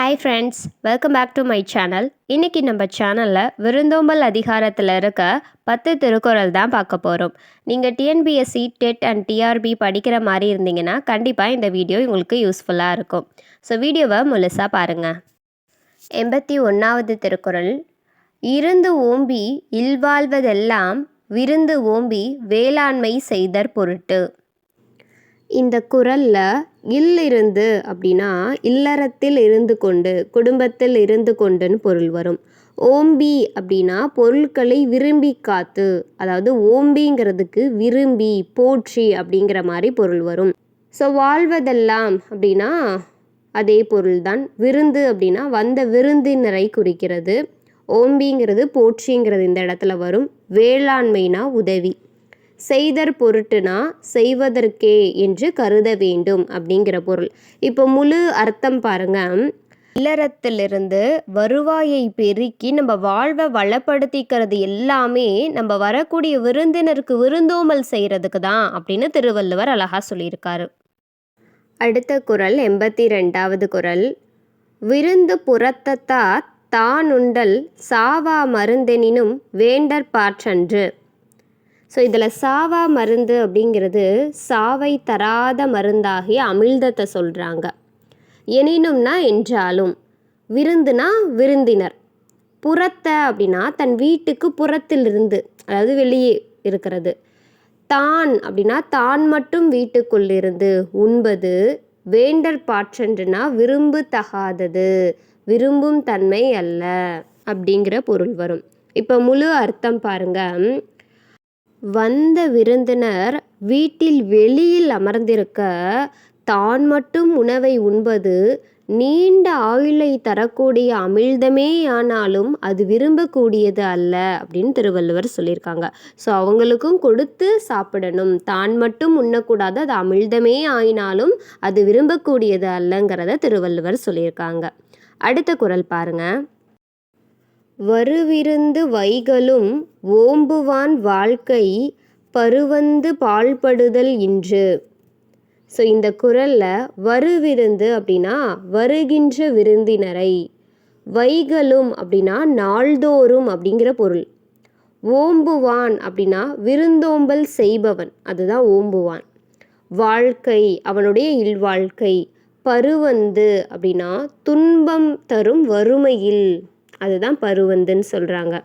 Hi friends welcome back to my channel இன்றைக்கி நம்ம சேனலில் விருந்தோம்பல் அதிகாரத்தில் இருக்க பத்து திருக்குறள் தான் பார்க்க போகிறோம் நீங்கள் டிஎன்பிஎஸ்சி டெட் அண்ட் டிஆர்பி படிக்கிற மாதிரி இருந்தீங்கன்னா கண்டிப்பாக இந்த வீடியோ உங்களுக்கு யூஸ்ஃபுல்லாக இருக்கும். ஸோ வீடியோவை முழுசாக பாருங்கள் எண்பத்தி ஒன்றாவது திருக்குறள். இருந்து ஓம்பி இல்வாழ்வதெல்லாம் விருந்து ஓம்பி வேளாண்மை செய்தற் பொருட்டு. இந்த குரலில் இல்லிருந்து அப்படின்னா இல்லறத்தில் இருந்து கொண்டு குடும்பத்தில் இருந்து கொண்டுன்னு பொருள் வரும். ஓம்பி அப்படின்னா பொருட்களை விரும்பி காத்து அதாவது ஓம்பிங்கிறதுக்கு விரும்பி போற்றி அப்படிங்கிற மாதிரி பொருள் வரும். ஸோ வாழ்வதெல்லாம் அப்படின்னா அதே பொருள்தான். விருந்து அப்படின்னா வந்த விருந்தினரை குறிக்கிறது. ஓம்பிங்கிறது போற்றிங்கிறது இந்த இடத்துல வரும். வேளாண்மைனா உதவி செய்தற் பொருட்டுனா செய்வதற்கே என்று கருத வேண்டும் அப்படிங்கிற பொருள். இப்போ முழு அர்த்தம் பாருங்க. இல்லறத்திலிருந்து வருவாயை பெருக்கி நம்ம வாழ்வை வளப்படுத்திக்கிறது எல்லாமே நம்ம வரக்கூடிய விருந்தினருக்கு விருந்தோமல் செய்கிறதுக்கு தான் அப்படின்னு திருவள்ளுவர் அழகாக சொல்லியிருக்காரு. அடுத்த குரல் எண்பத்தி ரெண்டாவது குரல். விருந்து புறத்தத்தார் தானுண்டல் சாவா மருந்தெனினும் வேண்டற்பாற்றன்று ஸோ இதில் சாவா மருந்து அப்படிங்கிறது சாவை தராத மருந்தாகிய அமிழ்தத்தை சொல்கிறாங்க எனினும்னா என்றாலும் விருந்துனா விருந்தினர். புறத்தை அப்படின்னா தன் வீட்டுக்கு புறத்திலிருந்து அதாவது வெளியே இருக்கிறது. தான் அப்படின்னா தான் மட்டும் வீட்டுக்குள்ளிருந்து உண்பது வேண்டற் பாற்றன்றுனா விரும்பு தகாதது விரும்பும் தன்மை அல்ல அப்படிங்கிற பொருள் வரும். இப்போ முழு அர்த்தம் பாருங்கள் வந்த விருந்தினர் வீட்டில் வெளியில் அமர்ந்திருக்க தான் மட்டும் உணவை உண்பது நீண்ட ஆயுளை தரக்கூடிய அமிழ்தமே ஆனாலும் அது விரும்பக்கூடியது அல்ல அப்படின்னு திருவள்ளுவர் சொல்லியிருக்காங்க. ஸோ அவங்களுக்கும் கொடுத்து சாப்பிடணும். தான் மட்டும் உண்ணக்கூடாது அது அமிழ்தமே ஆயினாலும் அது விரும்பக்கூடியது அல்லங்கிறத திருவள்ளுவர் சொல்லியிருக்காங்க. அடுத்த குரல் பாருங்கள் வருவிருந்து வைகளும் ஓம்புவான் வாழ்க்கை பருவந்து பாழ்படுதல் இன்று. ஸோ இந்த குரலில் வருவிருந்து அப்படின்னா வருகின்ற விருந்தினரை வைகளும் அப்படின்னா நாள்தோறும் அப்படிங்கிற பொருள். ஓம்புவான் அப்படின்னா விருந்தோம்பல் செய்பவன் அதுதான் ஓம்புவான். வாழ்க்கை அவனுடைய இல்வாழ்க்கை பருவந்து அப்படின்னா துன்பம் தரும் வறுமையில். அதுதான் பருவந்துன்னு சொல்கிறாங்க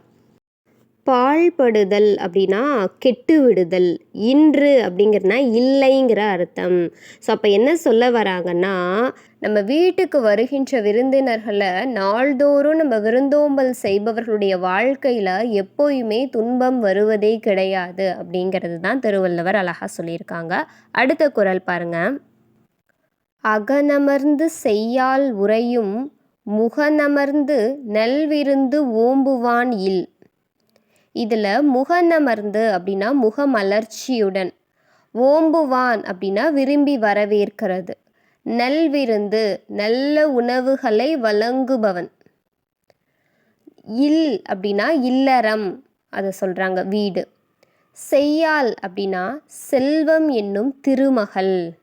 பாழ்படுதல் அப்படின்னா கெட்டு விடுதல் இன்று அப்படிங்கிறனா இல்லைங்கிற அர்த்தம். ஸோ அப்போ என்ன சொல்ல வராங்கன்னா நம்ம வீட்டுக்கு வருகின்ற விருந்தினர்களை நாள்தோறும் நம்ம விருந்தோம்பல் செய்பவர்களுடைய வாழ்க்கையில் எப்போயுமே துன்பம் வருவதே கிடையாது அப்படிங்கிறது தான் திருவள்ளுவர் அழகாக சொல்லியிருக்காங்க. அடுத்த குரல் பாருங்க. அகனமர்ந்து செய்யால் உரையும் முகநமர்ந்து நல்விருந்து ஓம்புவான் இல். இதில் முகநமர்ந்து அப்படின்னா முகமலர்ச்சியுடன். ஓம்புவான் அப்படின்னா விரும்பி வரவேற்கிறது. நல்விருந்து நல்ல உணவுகளை வழங்குபவன். இல் அப்படின்னா இல்லறம் அதை சொல்கிறாங்க வீடு. செய்யால் அப்படின்னா செல்வம் என்னும் திருமகள்.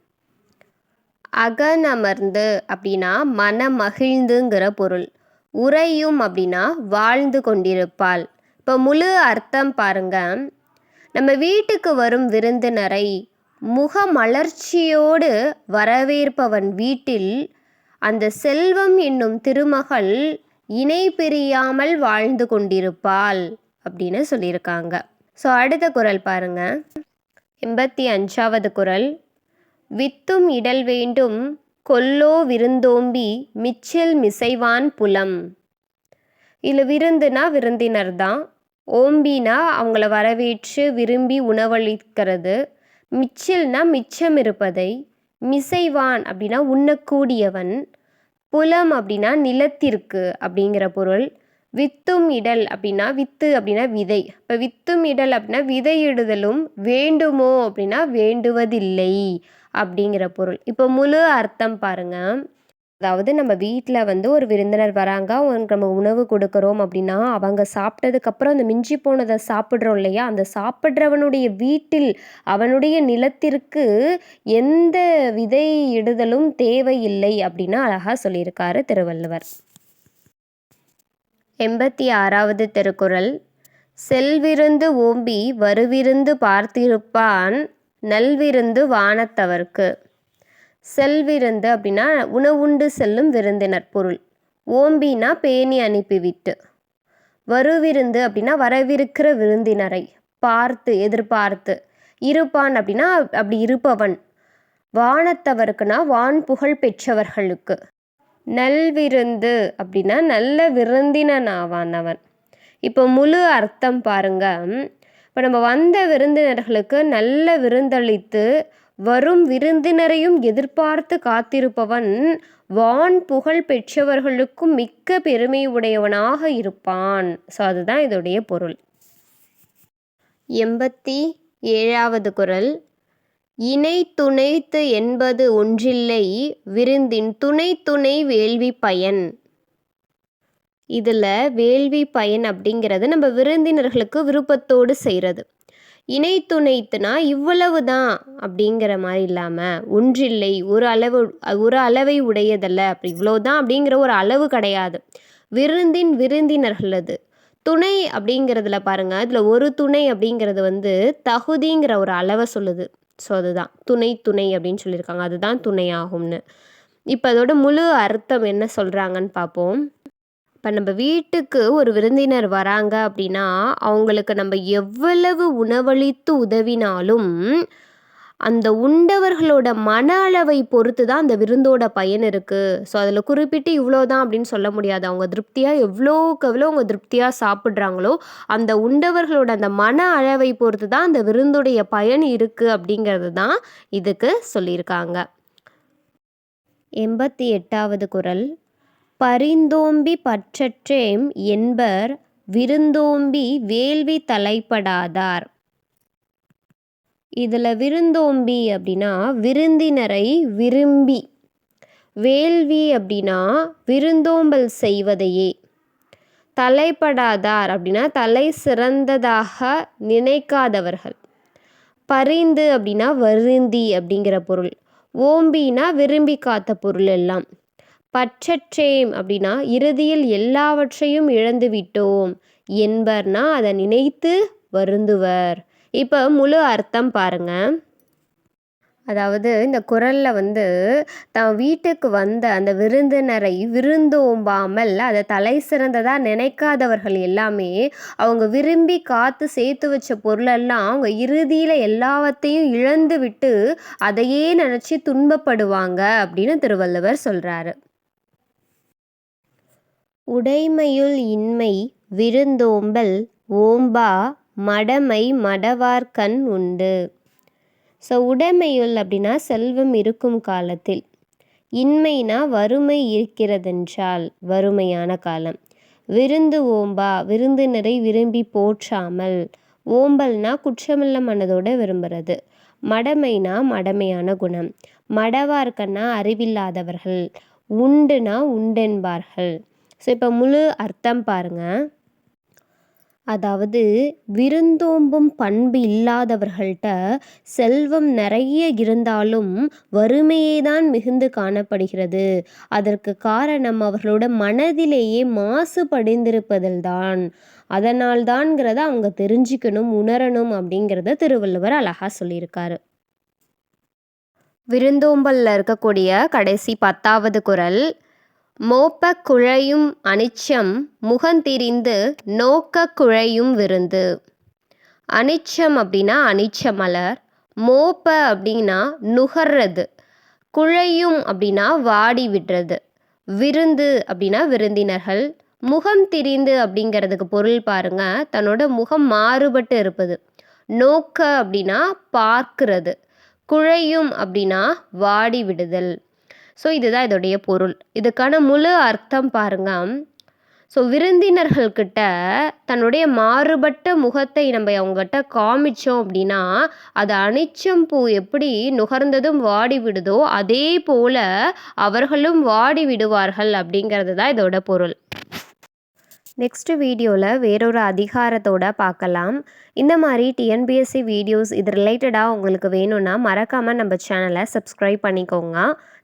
அகனமர்ந்து அப்படின்னா மன மகிழ்ந்துங்கிற பொருள். உறையும் அப்படின்னா வாழ்ந்து கொண்டிருப்பாள். இப்போ முழு அர்த்தம் பாருங்க. நம்ம வீட்டுக்கு வரும் விருந்தினரை முக மலர்ச்சியோடு வரவேற்பவன் வீட்டில் அந்த செல்வம் என்னும் திருமகள் இணை பிரியாமல் வாழ்ந்து கொண்டிருப்பாள் அப்படின்னு சொல்லியிருக்காங்க. ஸோ அடுத்த குரல் பாருங்க. எண்பத்தி அஞ்சாவது குரல். வித்தும் இடல் வேண்டும் கொல்லோ விருந்தோம்பி மிச்சில் மிசைவான் புலம். இதில் விருந்துனா விருந்தினர் தான் ஓம்பினா அவங்கள வரவேற்று விரும்பி உணவளிக்கிறது மிச்சில்னா மிச்சம் இருப்பதை மிசைவான் அப்படின்னா உண்ணக்கூடியவன் புலம் அப்படின்னா நிலத்திற்கு அப்படிங்கிற பொருள் வித்தும் இடல் அப்படின்னா வித்து அப்படின்னா விதை. இப்போ வித்தும் இடல் அப்படின்னா விதையிடுதலும் வேண்டுமோ அப்படின்னா வேண்டுவதில்லை. அப்படிங்கிற பொருள். இப்போ முழு அர்த்தம் பாருங்க. அதாவது நம்ம வீட்டில் வந்து ஒரு விருந்தினர் வராங்க அவங்களுக்கு நம்ம உணவு கொடுக்குறோம் அப்படின்னா அவங்க சாப்பிட்டதுக்கப்புறம் அந்த மிஞ்சி போனதை சாப்பிட்றோம் இல்லையா? அந்த சாப்பிட்றவனுடைய வீட்டில் அவனுடைய நிலத்திற்கு எந்த விதை இடுதலும் தேவையில்லை அப்படின்னு அழகாக சொல்லியிருக்காரு திருவள்ளுவர். எண்பத்தி ஆறாவது திருக்குறள். செல்விருந்து ஓம்பி வருவிருந்து பார்த்திருப்பான் நல்விருந்து வானத்தவர்க்கு. செல்விருந்து அப்படின்னா உணவுண்டு செல்லும் விருந்தினர் பொருள். ஓம்பினா பேணி அனுப்பிவிட்டு. வருவிருந்து அப்படின்னா வரவிருக்கிற விருந்தினரை பார்த்து எதிர்பார்த்து. இருப்பான் அப்படின்னா அப்படி இருப்பவன். வானத்தவருக்குனா வான் புகழ் பெற்றவர்களுக்கு. நல்விருந்து அப்படின்னா நல்ல விருந்தினன் ஆவான் அவன் இப்போ முழு அர்த்தம் பாருங்க. இப்போ நம்ம வந்த விருந்தினர்களுக்கு நல்ல விருந்தளித்து வரும் விருந்தினரையும் எதிர்பார்த்து காத்திருப்பவன் வான் புகழ் பெற்றவர்களுக்கும் மிக்க பெருமை உடையவனாக இருப்பான். ஸோ அதுதான் இதோடைய பொருள். எண்பத்தி ஏழாவது குரல். இணை துணைத்து என்பது ஒன்றில்லை விருந்தின் துணை துணை வேள்வி பயன். இதில் வேள்வி பயன் அப்படிங்கிறது நம்ம விருந்தினர்களுக்கு விருப்பத்தோடு செய்கிறது இணை துணைத்துனா இவ்வளவு தான் அப்படிங்கிற மாதிரி இல்லாமல் ஒன்றில்லை ஒரு அளவு ஒரு அளவை உடையதல்ல. அப்படி இவ்வளோதான் அப்படிங்கிற ஒரு அளவு கிடையாது. விருந்தின் விருந்தினர்களது துணை அப்படிங்கிறதுல பாருங்கள் அதில் ஒரு துணை அப்படிங்கிறது வந்து தகுதிங்கிற ஒரு அளவை சொல்லுது. ஸோ அதுதான். துணை துணை அப்படின்னு சொல்லியிருக்காங்க. அதுதான் துணை ஆகும்னு இப்போ அதோட முழு அர்த்தம் என்ன சொல்கிறாங்கன்னு பார்ப்போம். இப்போ நம்ம வீட்டுக்கு ஒரு விருந்தினர் வராங்க அப்படின்னா அவங்களுக்கு நம்ம எவ்வளவு உணவளித்து உதவினாலும் அந்த உண்டவர்களோட மன அளவை பொறுத்து தான் அந்த விருந்தோட பயன் இருக்குது ஸோ அதில் குறிப்பிட்டு இவ்வளோ தான் அப்படின்னு சொல்ல முடியாது. அவங்க திருப்தியாக எவ்வளோக்கு எவ்வளோ அவங்க திருப்தியாக சாப்பிட்றாங்களோ அந்த உண்டவர்களோட அந்த மன அளவை பொறுத்து தான் அந்த விருந்துடைய பயன் இருக்குது அப்படிங்கிறது தான் இதுக்கு சொல்லியிருக்காங்க. எண்பத்தி எட்டாவது குரல். பரிந்தோம்பி பற்றற்றேம் என்பர் விருந்தோம்பி வேள்வி தலைப்படாதார். இதில் விருந்தோம்பி அப்படின்னா விருந்தினரை விரும்பி வேள்வி அப்படின்னா விருந்தோம்பல் செய்வதையே. தலைப்படாதார் அப்படின்னா தலை சிறந்ததாக நினைக்காதவர்கள். பரிந்து அப்படின்னா வருந்தி அப்படிங்கிற பொருள். ஓம்பினா விரும்பி காத்த பொருள் எல்லாம். பற்றற்றேம் அப்படின்னா இறுதியில் எல்லாவற்றையும் இழந்து விட்டோம் என்பர்னா அதை நினைத்து வருந்துவர். இப்போ முழு அர்த்தம் பாருங்க. அதாவது இந்த குரலில் வந்து தான் வீட்டுக்கு வந்த அந்த விருந்தினரை விருந்தோம்பாமல் அதை தலை சிறந்ததாக நினைக்காதவர்கள் எல்லாமே அவங்க விரும்பி காத்து சேர்த்து வச்ச பொருளெல்லாம் அவங்க இறுதியில் எல்லாவற்றையும் இழந்து விட்டு அதையே நினச்சி துன்பப்படுவாங்க அப்படின்னு திருவள்ளுவர் சொல்கிறாரு உடைமையுள் இன்மை விருந்தோம்பல் ஓம்பா மடமை மடவார்கண் உண்டு. ஸோ உடைமையுள் அப்படின்னா செல்வம் இருக்கும் காலத்தில். இன்மைனா வறுமை இருக்கிறதென்றால் வறுமையான காலம். விருந்து ஓம்பா விருந்தினரை விரும்பி போற்றாமல். ஓம்பல்னா குற்றமில்ல மனதோடு விரும்புறது. மடமைனா மடமையான குணம். மடவார்கன்னா அறிவில்லாதவர்கள். உண்டுனா உண்டென்பார்கள். ஸோ இப்போ முழு அர்த்தம் பாருங்கள் அதாவது விருந்தோம்பும் பண்பு இல்லாதவர்கள்ட்ட செல்வம் நிறைய இருந்தாலும் வறுமையே தான் மிகுந்து காணப்படுகிறது. அதற்கு காரணம் அவர்களோட மனதிலேயே மாசு படிந்திருப்பதில்தான் அதனால்தான்ங்கிறத அவங்க தெரிஞ்சுக்கணும் உணரணும் அப்படிங்கிறத திருவள்ளுவர் அழகா சொல்லியிருக்காரு. விருந்தோம்பலில் இருக்கக்கூடிய கடைசி பத்தாவது குரல் மோப்பக் குழையும் அனிச்சம் முகந்திரிந்து நோக்கக் குழையும் விருந்து. அனிச்சம் அப்படின்னா அனிச்ச மலர். மோப்ப அப்படின்னா நுகர்றது. குழையும் அப்படின்னா வாடி விடுறது. விருந்து அப்படின்னா விருந்தினர்கள். முகம் திரிந்து அப்படிங்கிறதுக்கு பொருள் பாருங்க தன்னோட முகம் மாறுபட்டு இருப்பது. நோக்க அப்படின்னா பார்க்கிறது. குழையும் அப்படின்னா வாடி விடுதல். ஸோ இதுதான் இதோடைய பொருள். இதுக்கான முழு அர்த்தம் பாருங்க. ஸோ விருந்தினர்கள்கிட்ட தன்னுடைய மாறுபட்ட முகத்தை நம்ம அவங்ககிட்ட காமிச்சோம் அப்படின்னா அது அனிச்சம் பூ எப்படி நுகர்ந்ததும் வாடி விடுதோ அதே போல அவர்களும் வாடி விடுவார்கள் அப்படிங்கிறது தான் இதோட பொருள். நெக்ஸ்ட் வீடியோவில் வேறொரு அதிகாரத்தோட பார்க்கலாம். இந்த மாதிரி டிஎன்பிஎஸ்சி வீடியோஸ் இது ரிலேட்டடாக உங்களுக்கு வேணும்னா மறக்காமல் நம்ம சேனலை சப்ஸ்கிரைப் பண்ணிக்கோங்க.